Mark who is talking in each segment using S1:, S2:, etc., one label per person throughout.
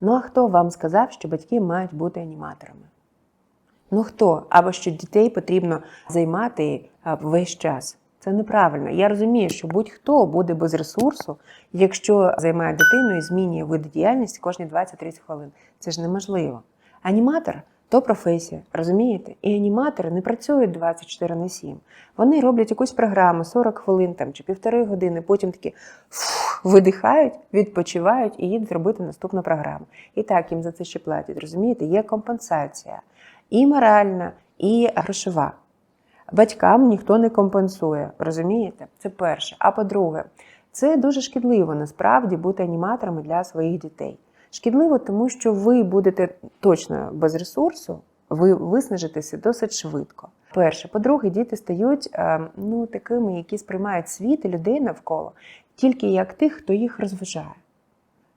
S1: Ну а хто вам сказав, що батьки мають бути аніматорами? Ну хто? Або що дітей потрібно займати весь час. Це неправильно. Я розумію, що будь-хто буде без ресурсу, якщо займає дитину і змінює види діяльності кожні 20-30 хвилин. Це ж неможливо. Аніматор то професія, розумієте? І аніматори не працюють 24 на 7. Вони роблять якусь програму 40 хвилин там, чи півтори години, потім такі фух, видихають, відпочивають і їдуть робити наступну програму. І так їм за це ще платять. Розумієте, є компенсація і моральна, і грошова. Батькам ніхто не компенсує, розумієте? Це перше. А по-друге, це дуже шкідливо насправді бути аніматорами для своїх дітей. Шкідливо, тому що ви будете точно без ресурсу, ви виснажитеся досить швидко. Перше, по-друге, діти стають е, ну, такими, які сприймають світ і людей навколо тільки як тих, хто їх розважає.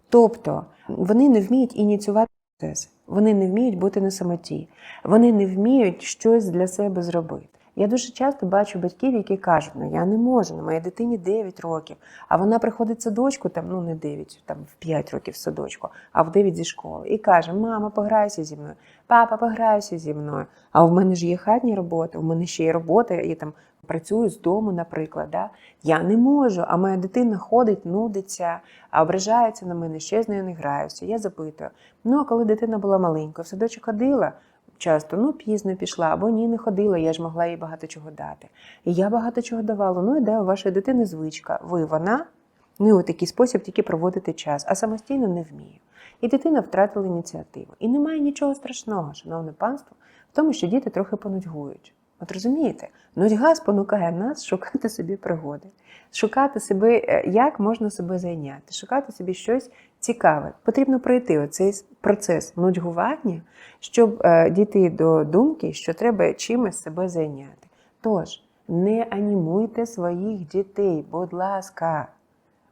S1: Тобто вони не вміють ініціювати процеси, вони не вміють бути на самоті, вони не вміють щось для себе зробити. Я дуже часто бачу батьків, які кажуть, ну я не можу, ну, моїй дитині 9 років, а вона приходить в садочку, там, ну не 9, там в 5 років в садочку, а в 9 зі школи. І каже: Мама, пограйся зі мною, папа, пограйся зі мною. А в мене ж є хатні роботи, у мене ще є робота, я там працюю з дому, наприклад. Да? Я не можу, а моя дитина ходить, нудиться, а ображається на мене, ще з нею не граюся. Я запитую. Ну, а коли дитина була маленькою, в садочок ходила. Часто ну пізно пішла або ні, не ходила, я ж могла їй багато чого дати. І я багато чого давала. Ну і де у вашої дитини звичка. Ви вона ну, у такий спосіб тільки проводити час, а самостійно не вмію. І дитина втратила ініціативу. І немає нічого страшного, шановне панство, в тому, що діти трохи понудьгують. От розумієте, нудьга спонукає нас шукати собі пригоди, шукати себе, е, як можна себе зайняти, шукати собі щось цікаве. Потрібно пройти оцей процес нудьгування, щоб е, дійти до думки, що треба чимось себе зайняти. Тож, не анімуйте своїх дітей, будь ласка.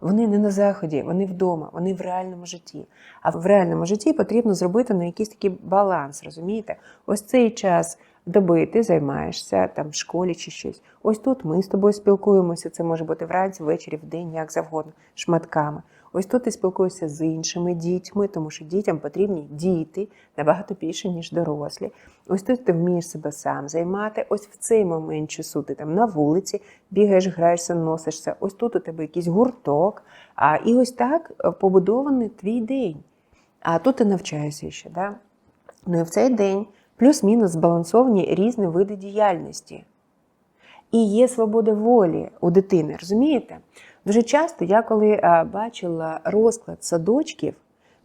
S1: Вони не на заході, вони вдома, вони в реальному житті. А в реальному житті потрібно зробити на якийсь такий баланс, розумієте? Ось цей час доби ти займаєшся там в школі чи щось. Ось тут ми з тобою спілкуємося. Це може бути вранці, ввечері, в день, як завгодно, шматками. Ось тут ти спілкуєшся з іншими дітьми, тому що дітям потрібні діти набагато більше, ніж дорослі. Ось тут ти вмієш себе сам займати. Ось в цей момент часу ти там на вулиці бігаєш, граєшся, носишся. Ось тут у тебе якийсь гурток. А і ось так е, побудований твій день. А тут ти навчаєшся ще. Да? Ну і в цей день плюс-мінус збалансовані різні види діяльності. І є свобода волі у дитини, розумієте? Дуже часто я, коли бачила розклад садочків,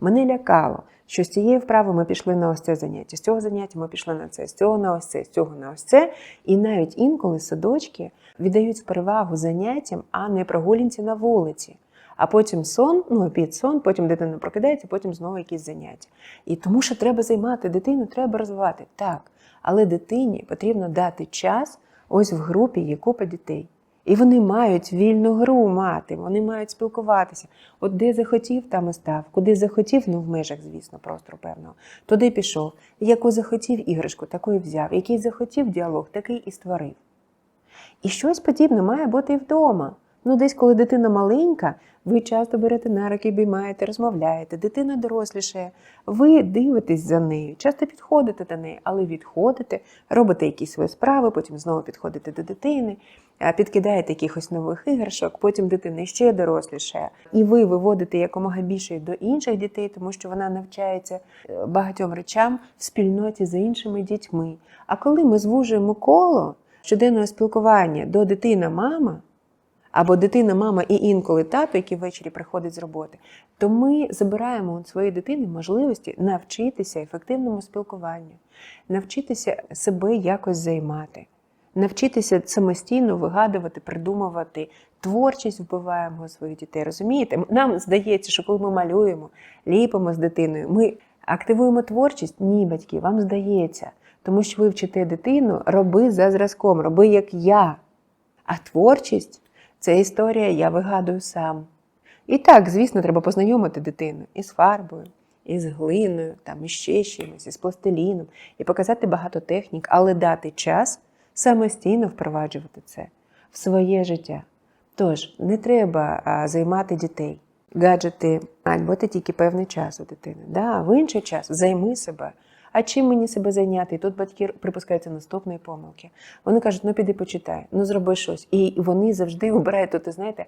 S1: мене лякало, що з цієї вправи ми пішли на ось це заняття, з цього заняття ми пішли на це, з цього на ось це, з цього на ось це. І навіть інколи садочки віддають перевагу заняттям, а не прогулянці на вулиці. А потім сон, ну обід сон, потім дитина прокидається, потім знову якісь заняття. І тому що треба займати дитину, треба розвивати. Так, але дитині потрібно дати час ось в групі є купа дітей. І вони мають вільну гру мати, вони мають спілкуватися. От де захотів, там і став. Куди захотів, ну в межах, звісно, простору певного. Туди пішов. Яку захотів іграшку, таку і взяв. Який захотів діалог, такий і створив. І щось подібне має бути і вдома. Ну, десь, коли дитина маленька, ви часто берете на руки, обіймаєте, розмовляєте, дитина дорослішає, ви дивитесь за нею, часто підходите до неї, але відходите, робите якісь свої справи, потім знову підходите до дитини, підкидаєте якихось нових іграшок, потім дитина ще дорослішає. І ви виводите якомога більше до інших дітей, тому що вона навчається е, багатьом речам в спільноті за іншими дітьми. А коли ми звужуємо коло щоденного спілкування до дитина-мама, або дитина, мама і інколи тато, який ввечері приходить з роботи, то ми забираємо у своєї дитини можливості навчитися ефективному спілкуванню, навчитися себе якось займати, навчитися самостійно вигадувати, придумувати. Творчість вбиваємо у своїх дітей. Розумієте? Нам здається, що коли ми малюємо, ліпимо з дитиною, ми активуємо творчість. Ні, батьки, вам здається, тому що ви вчите дитину, роби за зразком, роби як я. А творчість це історія я вигадую сам. І так, звісно, треба познайомити дитину із фарбою, із глиною, там, із ще чимось, із пластиліном, і показати багато технік, але дати час самостійно впроваджувати це в своє життя. Тож, не треба займати дітей. гаджети мають бути тільки певний час у дитини. Да, в інший час займи себе. А чим мені себе зайняти? І тут батьки припускаються наступної помилки. Вони кажуть, ну піди почитай, ну зроби щось. І вони завжди обирають тут, знаєте,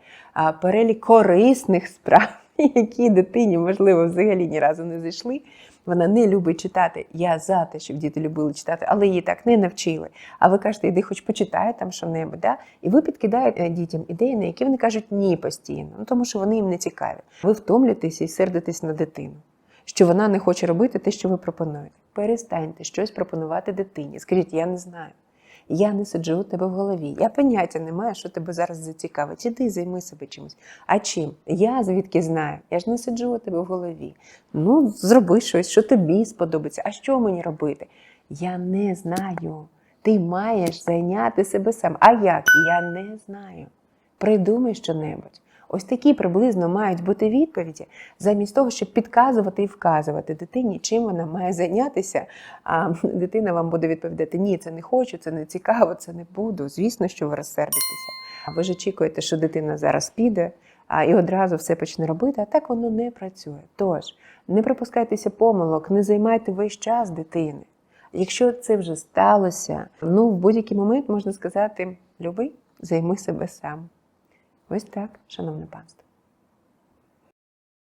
S1: перелік корисних справ, які дитині, можливо, взагалі ні разу не зайшли. Вона не любить читати. Я за те, щоб діти любили читати, але її так не навчили. А ви кажете, іди хоч почитай там що-небудь. Да? І ви підкидаєте дітям ідеї, на які вони кажуть ні постійно, ну тому що вони їм не цікаві. Ви втомлюєтеся і сердитесь на дитину, що вона не хоче робити те, що ви пропонуєте. Перестаньте щось пропонувати дитині. Скажіть, я не знаю. Я не сиджу у тебе в голові. Я поняття не маю, що тебе зараз зацікавить. Іди займи себе чимось. А чим? Я звідки знаю? Я ж не сиджу у тебе в голові. Ну, зроби щось, що тобі сподобається. А що мені робити? Я не знаю. Ти маєш зайняти себе сам. А як? Я не знаю. Придумай що-небудь. Ось такі приблизно мають бути відповіді, замість того, щоб підказувати і вказувати дитині, чим вона має зайнятися. А дитина вам буде відповідати: ні, це не хочу, це не цікаво, це не буду. Звісно, що ви розсердитеся. А ви ж очікуєте, що дитина зараз піде а, і одразу все почне робити, а так воно не працює. Тож не припускайтеся помилок, не займайте весь час дитини. Якщо це вже сталося, ну в будь-який момент можна сказати: люби, займи себе сам. Ось так, шановне панство.